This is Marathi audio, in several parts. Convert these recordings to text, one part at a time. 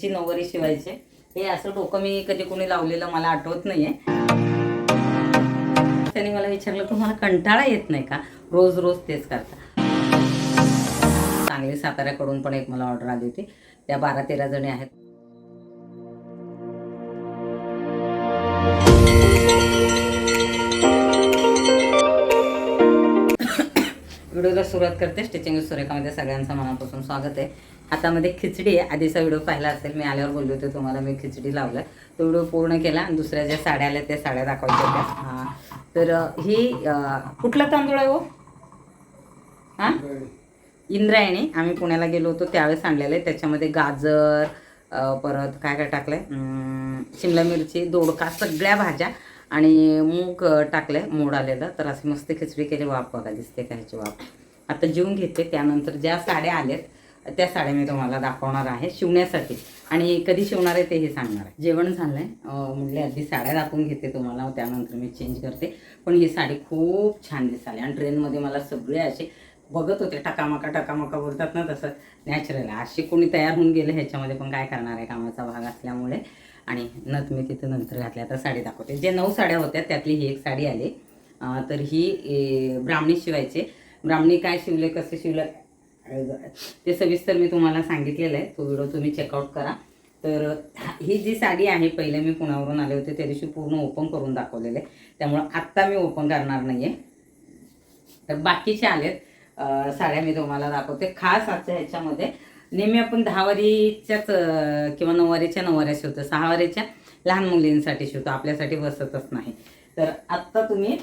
ची नऊवारी शिवायचे. हे असं डोकं मी कधी कोणी लावलेलं मला आठवत नाहीये. त्याने मला विचारलं तुम्हाला कंटाळा येत नाही का? रोज रोज तेच करता. सांगली साताऱ्याकडून पण एक मला ऑर्डर आली होती. त्या बारा तेरा जणी आहेत. व्हिडिओला सुरुवात करते. स्टिचिंग सुरेखामध्ये सगळ्यांचं मनापासून स्वागत आहे. हातामध्ये खिचडी आहे. आधीचा व्हिडिओ पाहिला असेल मी आल्यावर बोलले होते तुम्हाला मी खिचडी लावलं. तो व्हिडिओ पूर्ण केला आणि दुसऱ्या ज्या साड्या आल्या त्या साड्या दाखवायच्या होत्या. हां. तर ही कुठला तांदूळ आहे हो? हां? इंद्रायणी. आम्ही पुण्याला गेलो होतो त्यावेळेस आणलेलं आहे. त्याच्यामध्ये गाजर परत काय काय टाकलं आहे शिमला मिरची दोडका सगळ्या भाज्या आणि मूग टाकलंय. मोड आलेलं. तर असं मस्त खिचडी केली. वाफ बघा दिसते का ह्याची वाफ? आता जेवून घेते. त्यानंतर ज्या साड्या आल्यात त्या साड्या मी तुम्हाला दाखवणार आहे शिवण्यासाठी. आणि कधी शिवणार आहे तेही सांगणार आहे. जेवण झालं आहे म्हणजे आधी साड्या दाखवून घेते तुम्हाला त्यानंतर मी चेंज करते. पण ही साडी खूप छान दिसाली आणि ट्रेनमध्ये मला सगळे असे बघत होते टकामका टकामका बोलतात ना तसं. नॅचरल आहे. अशी कोणी तयार होऊन गेलं ह्याच्यामध्ये पण काय करणार आहे कामाचा भाग असल्यामुळे. आणि नथ मी तिथं नंतर घातल्या आता साडी दाखवते. जे नऊ साड्या होत्या त्यातली ही एक साडी आली. तर ही ब्राह्मणी शिवायचे. ब्राह्मणी काय शिवले कसं शिवलं? ते सविस्तर मी तुम्हाला सांगितलेलं आहे. तो व्हिडिओ तुम्ही चेकआउट करा. तर ही जी साडी आहे पहिले मी पुण्यावरून आले होते त्या दिवशी पूर्ण ओपन करून दाखवलेले त्यामुळं आत्ता मी ओपन करणार नाही आहे तर बाकीचे आलेत साड्या मी तुम्हाला दाखवते. खास आजच्या ह्याच्यामध्ये नेहमी आपण दहावारीच्याच किंवा नऊवारीच्या नऊवाऱ्या शिवतो सहावारीच्या लहान मुलींसाठी शिवतो आपल्यासाठी बसतच नाही. तर आत्ता तुम्ही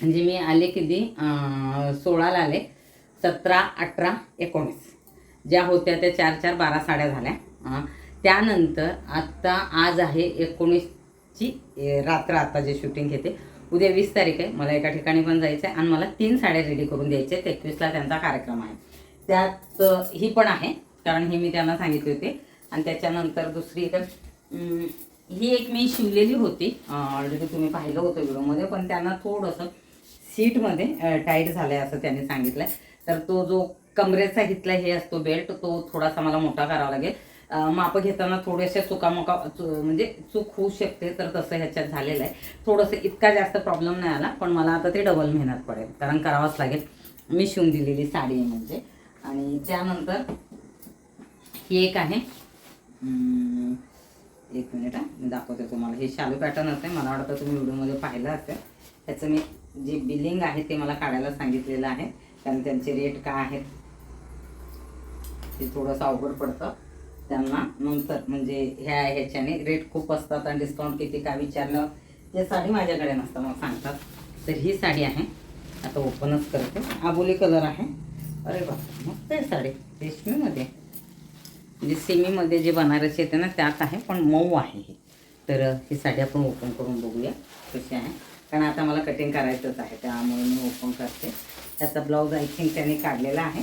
म्हणजे मी आले किती सोळाला आले. सतरा अठरा एकोणीस. ज्या होत्या त्या चार चार बारा साड्या झाल्या. त्यानंतर आत्ता आज आहे एकोणीसची रात्र आता जे शूटिंग घेते. उद्या वीस तारीख आहे. मला एका ठिकाणी पण जायचं आहे आणि मला तीन साड्या रेडी करून द्यायच्या आहेत एकवीसला त्यांचा कार्यक्रम आहे. त्यात ही पण आहे कारण हे मी त्यांना सांगितली होती. आणि त्याच्यानंतर दुसरी तर ही एक मी शिवलेली होती. ऑलरेडी तुम्ही पाहिलं होतं व्हिडिओमध्ये पण त्यांना थोडंसं सीटमध्ये टाईट झालं आहे असं त्यांनी सांगितलं आहे तर तो जो कमरेचा हितला हे असतो बेल्ट तो थोडासा मला मोठा करावा लागेल. माप घेताना थोड्याशा चुकामुका म्हणजे चूक होऊ शकते तर तसं ह्याच्यात झालेलं आहे. थोडंसं इतका जास्त प्रॉब्लेम नाही आला पण मला आता ते डबल मेहनत पडेल कारण करावंच लागेल. मी शिवून दिलेली साडी आहे म्हणजे. आणि त्यानंतर ही एक आहे. एक मिनिट हा मी दाखवते तुम्हाला. हे शालू पॅटर्न असते मला वाटतं तुम्ही व्हिडिओमध्ये पाहिलं असेल. ह्याचं मी जे बिलिंग आहे ते मला काढायला सांगितलेलं आहे. कारण त्यांचे रेट काय आहेत? ते थोडंसं अवघड पडतं. त्यांना नंतर म्हणजे ह्या ह्याच्याने रेट खूप असतात आणि डिस्काउंट किती काय विचारलं ते साडी माझ्याकडे नसतं मग सांगतात. तर ही साडी आहे. आता ओपनच करते. आबोली कलर आहे. अरे बा मग ते साडी. रेशमीमध्ये. म्हणजे सेमीमध्ये जे बनारसी येते ना त्यात आहे पण मऊ आहे ही. तर ही साडी आपण ओपन करून बघूया कशी आहे. कारण आता मला कटिंग करायचंच आहे त्यामुळे मी ओपन करते. त्याचा ब्लाऊज आय थिंक त्याने काढलेला आहे.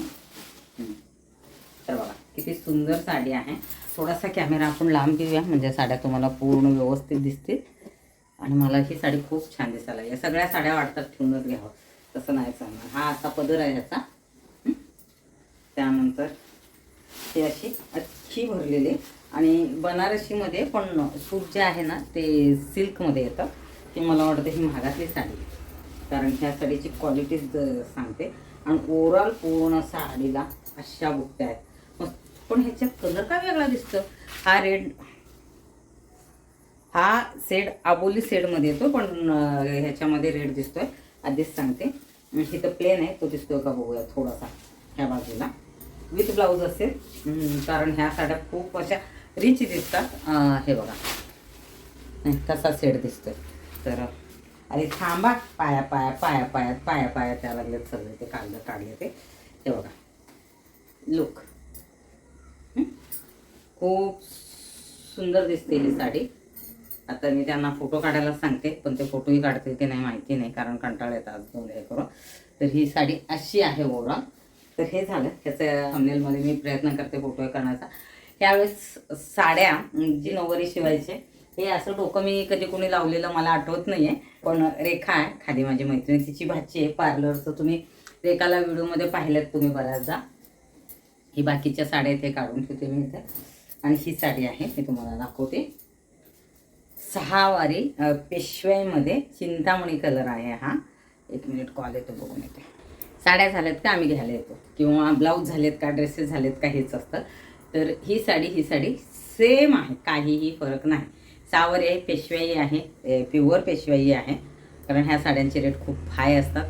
तर बघा किती सुंदर साडी आहे. थोडासा कॅमेरा आपण लांब घेऊया म्हणजे साड्या तुम्हाला पूर्ण व्यवस्थित दिसतील. आणि मला ही साडी खूप छान दिसायला या सगळ्या साड्या वाटतात ठेवूनच घ्यावं तसं नाही सांगणार हा असा पदर आहे ह्याचा. त्यानंतर ते अशी अख्खी भरलेली. आणि बनारसीमध्ये पण सूट जे आहे ना ते सिल्कमध्ये येतं. ते मला वाटतं ही महागातली साडी आहे. कारण ह्या साडीची क्वालिटीच सांगते. आणि ओव्हरऑल पूर्ण साडीला अशा बुकट्या आहेत. मस्त. पण ह्याच्यात कलर का वेगळा दिसतो? हा रेड हा सेड आबोली सेडमध्ये येतो पण ह्याच्यामध्ये रेड दिसतोय. आधीच सांगते. इथं प्लेन आहे. तो दिसतोय का बघूया थोडासा ह्या बाजूला. विथ ब्लाऊज असेल. कारण ह्या साड्या खूप अशा रिच दिसतात. हे बघा. कसा सेट दिसतोय. तर अरे थांबा पाया पाया पाया पायात पाया पाया त्या लागल्यात सगळे ते कागद काढले ते. ते बघा. लुक खूप सुंदर दिसते ही साडी. आता मी त्यांना फोटो काढायला सांगते पण ते फोटोही काढतील की नाही माहिती नाही कारण कंटाळ येतात दोन हे करून. तर ही साडी अशी आहे ओवरऑल तर हे झालं. ह्याच्या थंबनेलमध्ये मी प्रयत्न करते फोटो करण्याचा. यावेळेस साड्या जी नऊवारी शिवायचे हे असं डोकं मी कधी कोणी लावलेलं मला आठवत नाही आहे पण रेखा आहे खाली माझी मैत्रिणी. तिची भाची आहे पार्लरचं. तुम्ही रेखाला व्हिडिओमध्ये पाहिल्यात तुम्ही बऱ्याचदा. ही बाकीच्या साड्या इथे काढून ठेवते मी इथे. आणि ही साडी आहे मी तुम्हाला दाखवते. सहावारी वारी पेशव्यामध्ये चिंतामणी कलर आहे हा. एक मिनिट कॉल येतो बघून येते. साड्या झाल्यात का? आम्ही घ्यायला येतो. किंवा ब्लाऊज झालेत का? ड्रेसेस झालेत का? हेच असतं. तर ही साडी ही साडी सेम आहे. काहीही फरक नाही. सहावारी आहे पेशवाई आहे प्युअर पेशवाई आहे. कारण ह्या साड्यांचे रेट खूप हाय असतात.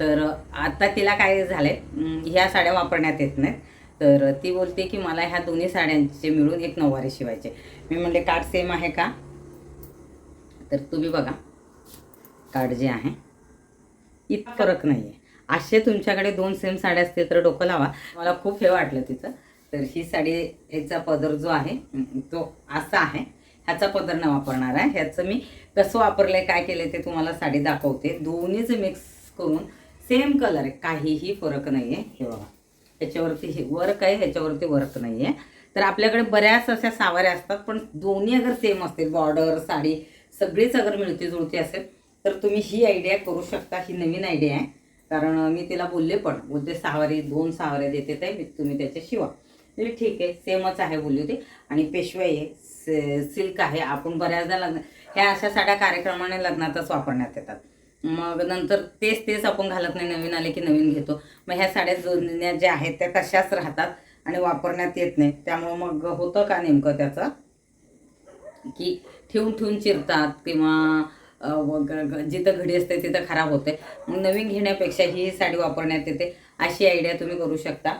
तर आता तिला काय झालं आहे ह्या साड्या वापरण्यात येत नाहीत. तर ती बोलते की मला ह्या दोन्ही साड्यांचे मिळून एक नऊवारी शिवायचे. मी म्हणले कार्ड सेम आहे का? तर तुम्ही बघा कार्ड जे आहे इत फरक नाही आहे असे तुमच्याकडे दोन सेम साड्या असतील तर डोकं लावा. मला खूप हे वाटलं तिचं. तर ही साडी ह्याचा पदर जो आहे तो असा आहे. ह्याचा पदर वापरणार आहे. ह्याचं मी कसं वापरलं आहे काय केलं ते तुम्हाला साडी दाखवते. दोन्हीच मिक्स करून सेम कलर आहे. काहीही फरक नाही आहे हे बघा. ह्याच्यावरती हे वर्क आहे ह्याच्यावरती वर्क नाही आहे तर आपल्याकडे बऱ्याच अशा सावऱ्या असतात पण दोन्ही अगर सेम असतील बॉर्डर साडी सगळीच अगर मिळती जुळती असेल तर तुम्ही ही आयडिया करू शकता ही नवीन आयडिया आहे. कारण मी तिला बोलले पण बोलते सहावारी दोन सहावाऱ्या देते ते मी तुम्ही त्याच्या शिवा म्हणजे ठीक आहे सेमच आहे बोलली होती. आणि पेशवाई आहे सिल्क आहे. आपण बऱ्याचदा लग्न ह्या अशा साड्या कार्यक्रमाने लग्नातच वापरण्यात येतात. मग नंतर तेच तेच आपण घालत नाही नवीन आले की नवीन घेतो. मग ह्या साड्या जुन्या ज्या आहेत त्या तशाच राहतात आणि वापरण्यात येत नाही त्यामुळं मग होतं का नेमकं त्याचं? की ठेवून ठेवून चिरतात किंवा जिथं घडी असते तिथं खराब होते. मग नवीन घेण्यापेक्षा ही साडी वापरण्यात येते. अशी आयडिया तुम्ही करू शकता.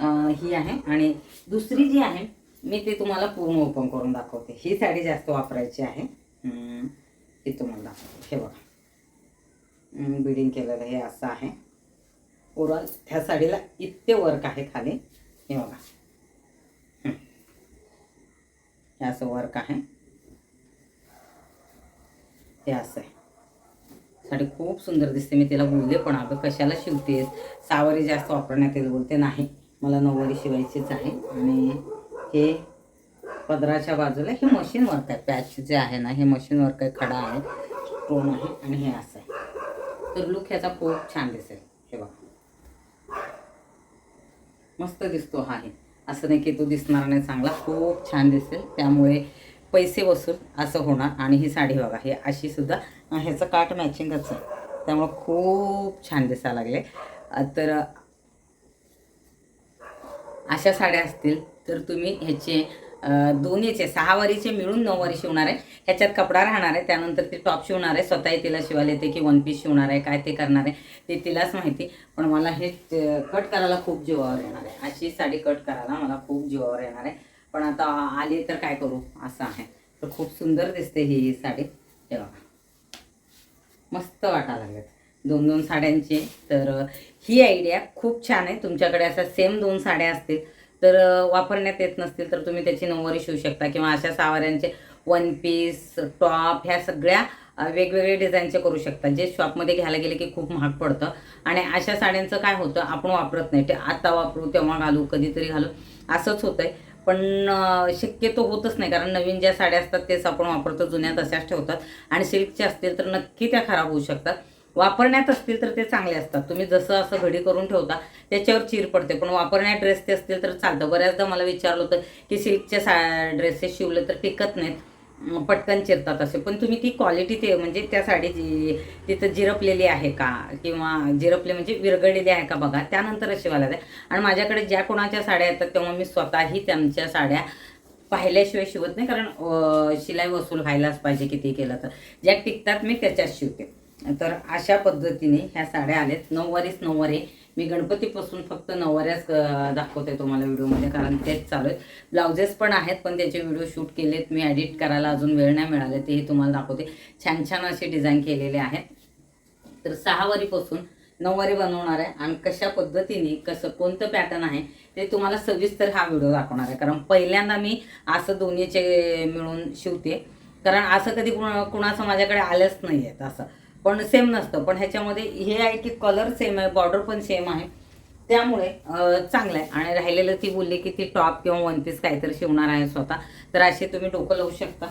ही आहे. आणि दुसरी जी आहे मी ती तुम्हाला पूर्ण ओपन करून दाखवते. ही साडी जास्त वापरायची आहे. ती तुम्हाला दाखवते. हे बघा. बिडिंग केलेलं हे असं आहे. ओव्हरऑल ह्या साडीला इतके वर्क आहे खाली. हे बघा. हे असं वर्क आहे. हे असं आहे. साडी खूप सुंदर दिसते. मी तिला बोलले पण अगं कशाला शिवतेस? सावरी जास्त वापरण्यात येईल. बोलते नाही. मला नऊवारी शिवायचीच आहे. आणि हे पदराच्या बाजूला हे मशीन वर्क आहे. पॅच जे आहे ना हे मशीन वर्क आहे खडा आहे स्टोन आहे आणि हे असं आहे. तर लुक ह्याचा खूप छान दिसेल. हे बघा. मस्त दिसतो हा हे. असं नाही की तो दिसणार नाही चांगला खूप छान दिसेल. त्यामुळे पैसे वसूल असं होणार. आणि ही साडी बघा हे अशी सुद्धा ह्याचं काट मॅचिंगच आहे. त्यामुळं खूप छान दिसायला लागले. तर अशा साड्या असतील तर तुम्ही ह्याचे दोन्हीचे दोन्हीचे सहावारीचे मिळून नऊवारी शिवणार आहे. ह्याच्यात कपडा राहणार आहे त्यानंतर ते टॉप शिवणार आहे स्वतःही तिला शिवायला येते की वन पीस शिवणार आहे काय ते करणार आहे ते तिलाच माहिती. पण मला हे कट करायला खूप जीवावर येणार आहे. अशी साडी कट करायला मला खूप जीवावर येणार आहे. पण आता आली तर काय करू? असं आहे. तर खूप सुंदर दिसते ही साडी. तेव्हा मस्त वाटायला लागेल दोन दोन साड्यांचे. तर ही आयडिया खूप छान आहे. तुमच्याकडे अशा सेम दोन साड्या असतील. तर वापरण्यात येत नसतील तर तुम्ही त्याची नऊवारी शिवू शकता. किंवा अशा सावाऱ्यांचे वन पीस टॉप ह्या सगळ्या वेगवेगळे डिझाईनचे करू शकता. जे शॉपमध्ये घ्यायला गेले की खूप महाग पडतं. आणि अशा साड्यांचं काय होतं आपण वापरत नाही. ते आता वापरू तेव्हा घालू कधीतरी घालू. असंच होतं आहे पण शक्यतो होतच नाही. कारण नवीन ज्या साड्या असतात तेच आपण वापरतो. जुन्या तशाच ठेवतात. आणि सिल्कच्या असतील तर नक्की त्या खराब होऊ शकतात. वापरण्यात असतील तर ते चांगले असतात. तुम्ही जसं असं घडी करून ठेवता त्याच्यावर चीर पडते. पण वापरण्यात ड्रेस ते असतील तर चालतं. बऱ्याचदा मला विचारलं होतं की सिल्कचे सा ड्रेसेस शिवले तर टिकत नाहीत. पटकन चिरतात असे. पण तुम्ही ती क्वालिटी ते म्हणजे त्या साडीची तिथं जिरपलेली आहे का? किंवा जिरपले म्हणजे विरगळलेली आहे का बघा? त्यानंतर शिवायला द्या. आणि माझ्याकडे ज्या कोणाच्या साड्या येतात तेव्हा मी स्वतःही त्यांच्या साड्या पाहिल्याशिवाय शिवत नाही. कारण शिलाई वसूल व्हायलाच पाहिजे किती केलं तर. ज्या टिकतात मी त्याच्यात शिवते. तर अशा पद्धतीने ह्या साड्या आल्यात. नऊवारीच नऊवारी. मी गणपतीपासून फक्त नऊवाऱ्याच दाखवते तुम्हाला व्हिडिओमध्ये कारण तेच चालू आहेत. ब्लाउजेस पण आहेत पण त्याचे व्हिडिओ शूट केलेत. मी एडिट करायला अजून वेळ नाही मिळाले तेही तुम्हाला दाखवते. छान छान असे डिझाईन केलेले आहेत. तर सहावारीपासून नऊवारी बनवणार आहे आणि कशा पद्धतीने कसं कोणतं पॅटर्न आहे ते तुम्हाला सविस्तर हा व्हिडिओ दाखवणार आहे. कारण पहिल्यांदा मी असं दोन्हीचे मिळून शिवते. कारण असं कधी कुणा कुणाचं माझ्याकडे आलंच नाही आहेत असं पण सेम नसतं. पण ह्याच्यामध्ये हे आहे की कलर सेम आहे बॉर्डर पण सेम आहे. त्यामुळे चांगलं आहे आणि राहिलेलं ती बोलली की ती टॉप किंवा वन पीस काहीतरी शिवणार आहे स्वतः. तर असे तुम्ही डोकं लावू शकता.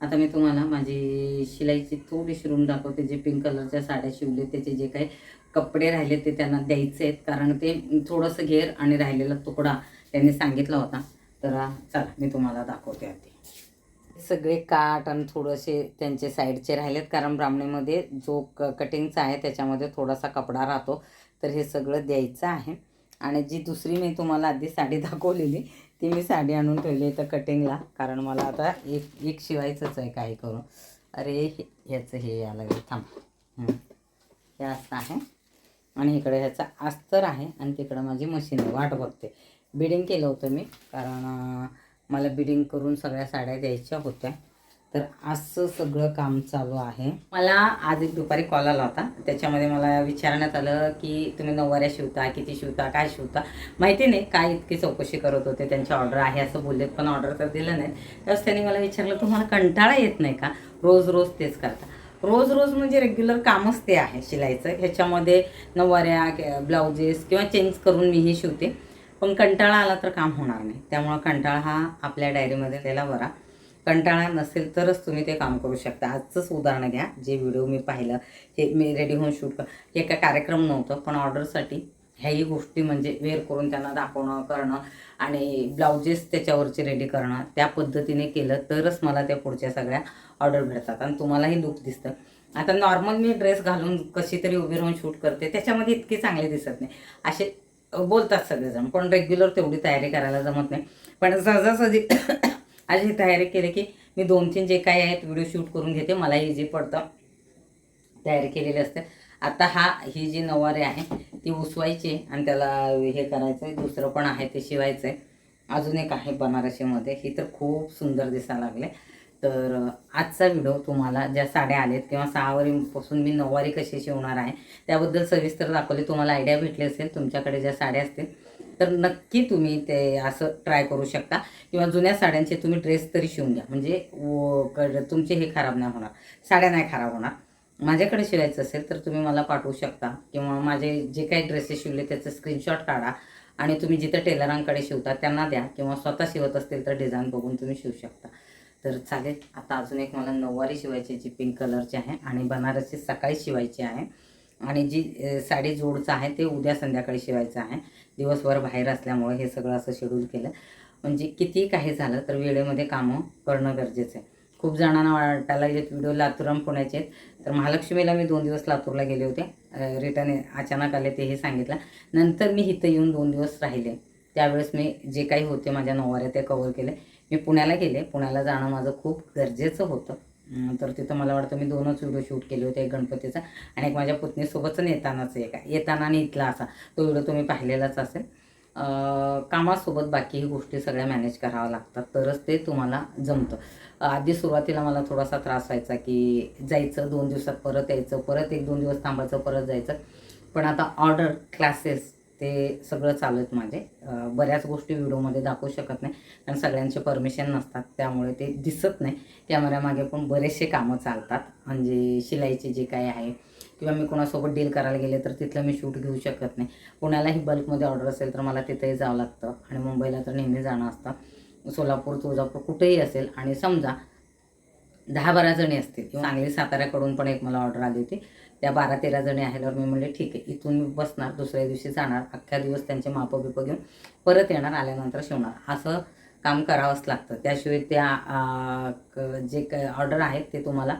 आता मी तुम्हाला माझी शिलाईची थोडी शिरून दाखवते जे पिंक कलरच्या साड्या शिवले त्याचे जे काही कपडे राहिले ते त्यांना द्यायचे आहेत. कारण ते थोडंसं घेर आणि राहिलेला तुकडा त्यांनी सांगितला होता. तर चला मी तुम्हाला दाखवते आधी. सगळे काट आणि थोडेसे त्यांचे साईडचे राहिलेत कारण ब्राह्मणीमध्ये जो क कटिंगचा आहे त्याच्यामध्ये थोडासा कपडा राहतो तर हे सगळं द्यायचं आहे. आणि जी दुसरी मी तुम्हाला आधी साडी दाखवलेली ती मी साडी आणून ठेवली इथं कटिंगला कारण मला आता एक एक शिवायचंच आहे काही करून. अरे हे- ह्याचं हे यायला लागलं थांब. हे असं आहे. आणि इकडे ह्याचा अस्तर आहे आणि तिकडं माझी मशीन आहे. वाट बघते. बिडिंग केलं होतं मी कारण मला बिडिंग करून सगळ्या साड्या द्यायच्या होत्या. तर असं सगळं काम चालू आहे. मला आज एक दुपारी कॉल आला होता. त्याच्यामध्ये मला विचारण्यात आलं की तुम्ही नऊवाऱ्या शिवता किती शिवता काय शिवता? माहिती नाही काय इतकी चौकशी करत होते त्यांची ऑर्डर आहे असं बोलले पण ऑर्डर तर दिलं नाही. त्यावेळेस त्यांनी मला विचारलं तुम्हाला कंटाळा येत नाही का? रोज रोज तेच करता. रोज रोज म्हणजे रेग्युलर कामच ते आहे शिलाईचं. ह्याच्यामध्ये नऊवाऱ्या ब्लाउजेस किंवा चेंज करून मीही शिवते. पण कंटाळा आला तर काम होणार नाही. त्यामुळं कंटाळा हा आपल्या डायरीमध्ये त्याला बरा. कंटाळा नसेल तरच तुम्ही ते काम करू शकता. आजचंच उदाहरण घ्या. जे व्हिडिओ मी पाहिलं हे मी रेडी होऊन शूट कर हे काय कार्यक्रम नव्हतं पण ऑर्डरसाठी ह्याही गोष्टी म्हणजे वेअर करून त्यांना दाखवणं करणं आणि ब्लाउजेस त्याच्यावरचे रेडी करणं त्या पद्धतीने केलं तरच मला त्या पुढच्या सगळ्या ऑर्डर भेटतात आणि तुम्हालाही लुक दिसतं. आता नॉर्मल मी ड्रेस घालून कशी तरी उभी राहून शूट करते त्याच्यामध्ये इतकी चांगले दिसत नाही. असे बोलतात सगळेजण. पण रेग्युलर तेवढी तयारी करायला जमत नाही. पण सहजासहजी अशी तयारी केली की मी दोन तीन जे काही आहेत व्हिडिओ शूट करून घेते. मला इझी पडतं तयारी केलेली असते. आता हा ही जी नऊवारी आहे ती उसवायची आणि त्याला हे करायचं आहे दुसरं पण आहे ते शिवायचं आहे अजून एक आहे बनारसीमध्ये. ही तर खूप सुंदर दिसायला लागले. तर आजचा व्हिडिओ तुम्हाला ज्या साड्या आलेत किंवा सहावारीपासून मी नऊवारी कशी शिवणार आहे त्याबद्दल सविस्तर दाखवली तुम्हाला आयडिया भेटली असेल तुमच्याकडे ज्या साड्या असतील तर नक्की तुम्ही ते असं ट्राय करू शकता. किंवा जुन्या साड्यांचे तुम्ही ड्रेस तरी शिवून घ्या. म्हणजे व- तुमचे हे खराब नाही होणार. साड्या नाही खराब होणार. माझ्याकडे शिवायचं असेल तर तुम्ही मला पाठवू शकता. किंवा माझे जे काही ड्रेसेस शिवले त्याचं स्क्रीनशॉट काढा. आणि तुम्ही जिथं टेलरांकडे शिवता त्यांना द्या. किंवा स्वतः शिवत असतील तर डिझाईन बघून तुम्ही शिवू शकता. तर चालेल. आता अजून एक मला नऊवारी शिवायची जी पिंक कलरची आहे आणि बनारसी सकाळी शिवायची आहे. आणि जी साडी जोडचं आहे ते उद्या संध्याकाळी शिवायचं आहे. दिवसभर बाहेर असल्यामुळे हे सगळं असं शेड्यूल केलं. म्हणजे किती काही झालं तर वेळेमध्ये कामं करणं गरजेचं आहे. खूप जणांना वाटायला येत व्हिडिओ लातूरम पुण्याचे आहेत तर महालक्ष्मीला मी दोन दिवस लातूरला गेले होते. रिटर्न अचानक आले ते हे सांगितलं. नंतर मी इथं येऊन दोन दिवस राहिले. त्यावेळेस मी जे काही होते माझ्या नऊवाऱ्या ते कवर केले. मी पुण्याला गेले. पुण्याला जाणं माझं खूप गरजेचं होतं. तर तिथं मला वाटतं मी दोनच व्हिडिओ शूट केले होते एक गणपतीचा आणि एक माझ्या पुतणीसोबतच येतानाच एक येताना आणि इथला असा. तो व्हिडिओ तुम्ही पाहिलेलाच असेल. कामासोबत बाकीही गोष्टी सगळ्या मॅनेज कराव्या लागतात. तरच ते तुम्हाला जमतं. आधी सुरुवातीला मला थोडासा त्रास व्हायचा की जायचं दोन दिवसात परत यायचं परत एक दोन दिवस थांबायचं परत जायचं. पण आता ऑर्डर क्लासेस ते सगळं चालत माझे. बऱ्याच गोष्टी व्हिडिओमध्ये दाखवू शकत नाही. कारण सगळ्यांचे परमिशन नसतात. त्यामुळे ते दिसत नाही. कॅमेऱ्यामागे पण बरेचसे कामं चालतात. म्हणजे शिलाईचे जे काही आहे. किंवा मी कोणासोबत डील करायला गेले तर तिथलं मी शूट घेऊ शकत नाही. कोणालाही बल्कमध्ये ऑर्डर असेल तर मला तिथेही जावं लागतं. आणि मुंबईला तर नेहमी जाणं असतं. सोलापूर तुळजापूर कुठेही असेल. आणि समजा दहा बारा जणी असतील. किंवा सांगली साताऱ्याकडून पण एक मला ऑर्डर आली होती. त्या बारा तेरा जणी आल्यावर मी म्हणले ठीक आहे इथून मी बसणार दुसऱ्या दिवशी जाणार अख्ख्या दिवस त्यांचे मापं बिपं घेऊन परत येणार आल्यानंतर शिवणार. असं काम करावंच लागतं. त्याशिवाय त्या क- जे काय ऑर्डर आहेत ते तुम्हाला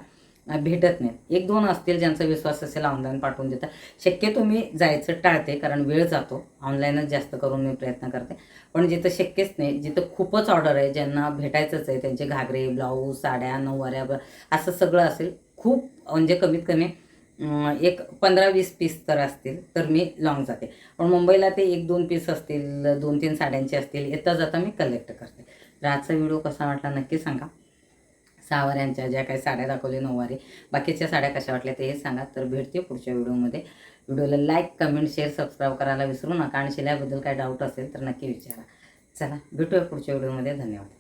भेटत नाहीत. एक दोन असतील ज्यांचा विश्वास असेल ऑनलाईन पाठवून देतात. शक्यतो मी जायचं टाळते कारण वेळ जातो. ऑनलाईनच जास्त करून मी प्रयत्न करते. पण जिथं शक्यच नाही जिथं खूपच ऑर्डर आहे ज्यांना भेटायचंच आहे त्यांचे घागरे ब्लाऊज साड्या नऊवाऱ्या असं सगळं असेल खूप म्हणजे कमीत कमी एक पंधरा वीस पीस तर असतील तर मी लॉंग जाते. पण मुंबईला ते एक दोन पीस असतील दोन तीन साड्यांचे असतील येता जाता मी कलेक्ट करते. तर आजचा व्हिडिओ कसा वाटला नक्की सांगा. सहावाऱ्यांच्या ज्या काही साड्या दाखवल्या नऊवारी बाकीच्या साड्या कशा वाटल्या ते हे सांगा तर भेटते पुढच्या व्हिडिओमध्ये व्हिडिओला लाईक कमेंट शेअर सबस्क्राईब करायला विसरू नका आणि शिल्याबद्दल काय डाऊट असेल तर नक्की विचारा. चला भेटूया पुढच्या व्हिडिओमध्ये धन्यवाद.